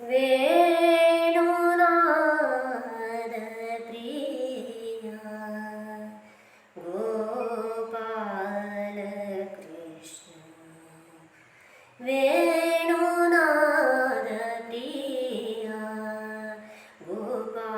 വേണുനാദപ്രിയ ഗോപാലകൃഷ്ണ. വേണുനാദപ്രിയ ഗോപാലകൃഷ്ണ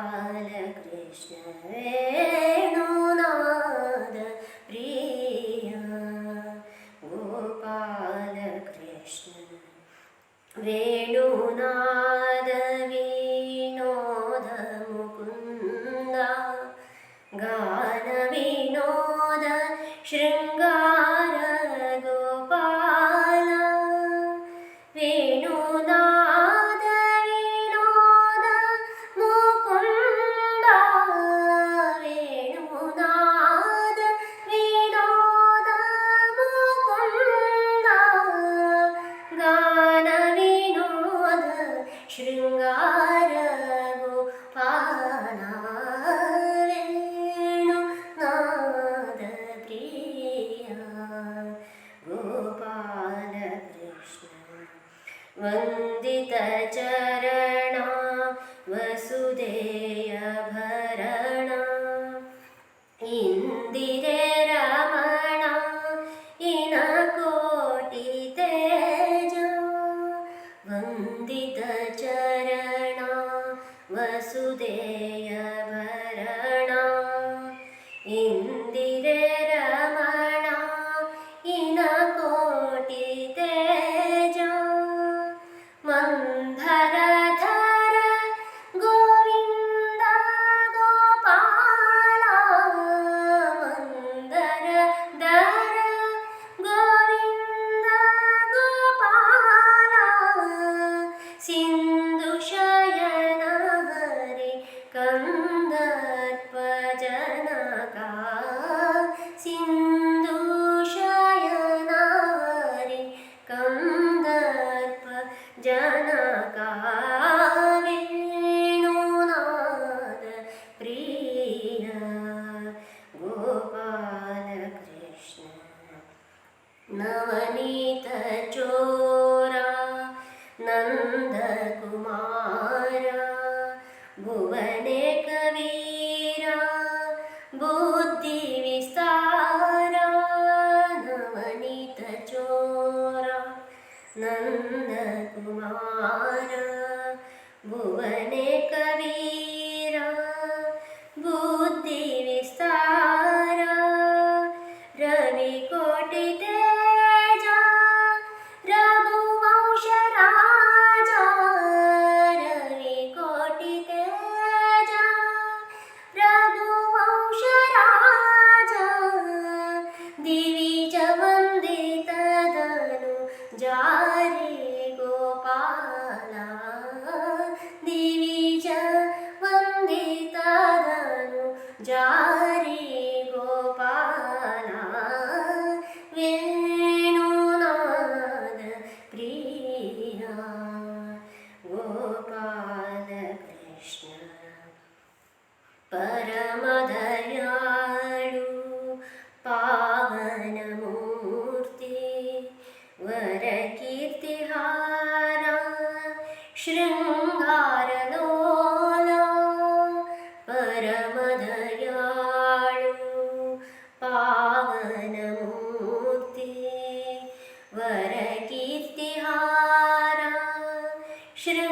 വസുദേയഭരണ ഇന്ദിരേ രമണ ഇണകോട്ടി തേജ. വന്ദിത ചരണ വസുദേയ कन्दर्प जनका सिन्दुषयनरि कन्दर्प जनका गोपालकृष्ण। नवनीत नन्दकुमारा भो ಜಾರಿ ಗೋಪಾಲ ದಿವಿಜ ವಂದಿತದನು ಜಾರಿ ಗೋಪಾಲ ವೇಣುನಾದ ಪ್ರಿಯ ಗೋಪಾಲ ಕೃಷ್ಣ ಪರಮದಯಾ श्री